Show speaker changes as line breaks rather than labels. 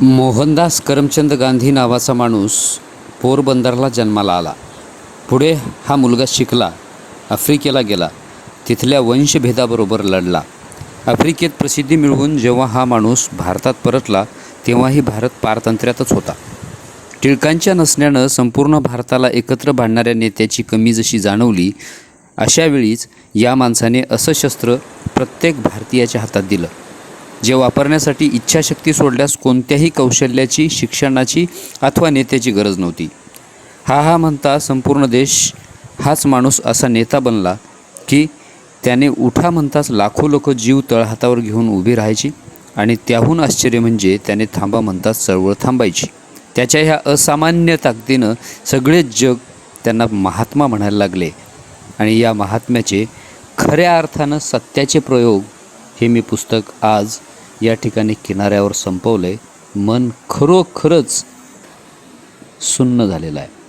मोहनदास करमचंद गांधी नावाचा माणूस पोरबंदरला जन्माला आला. पुढे हा मुलगा शिकला आफ्रिकेला गेला. तिथल्या वंशभेदाबरोबर लढला. आफ्रिकेत प्रसिद्धी मिळवून जेव्हा हा माणूस भारतात परतला तेव्हाही भारत पारतंत्र्यातच होता. टिळकांच्या नसण्यानं संपूर्ण भारताला एकत्र बांधणाऱ्या नेत्याची कमी जशी जाणवली अशावेळीच या माणसाने असं शस्त्र प्रत्येक भारतीयाच्या हातात दिलं. जे वापरण्यासाठी इच्छाशक्ती सोडल्यास कोणत्याही कौशल्याची शिक्षणाची अथवा नेत्याची गरज नव्हती. हा हा म्हणता संपूर्ण देश हाच माणूस असा नेता बनला की त्याने उठा म्हणताच लाखो लोक जीव तळहातावर घेऊन उभी राहायची आणि त्याहून आश्चर्य म्हणजे त्याने थांबा म्हणताच चळवळ थांबायची. त्याच्या ह्या असामान्य ताकदीनं सगळेच जग त्यांना महात्मा म्हणायला लागले आणि या महात्म्याचे खऱ्या अर्थानं सत्याचे प्रयोग हे मी पुस्तक आज या ठिकाणी किनाऱ्यावर संपवलं. आहे मन खरोखरच सुन्न झालेलं आहे.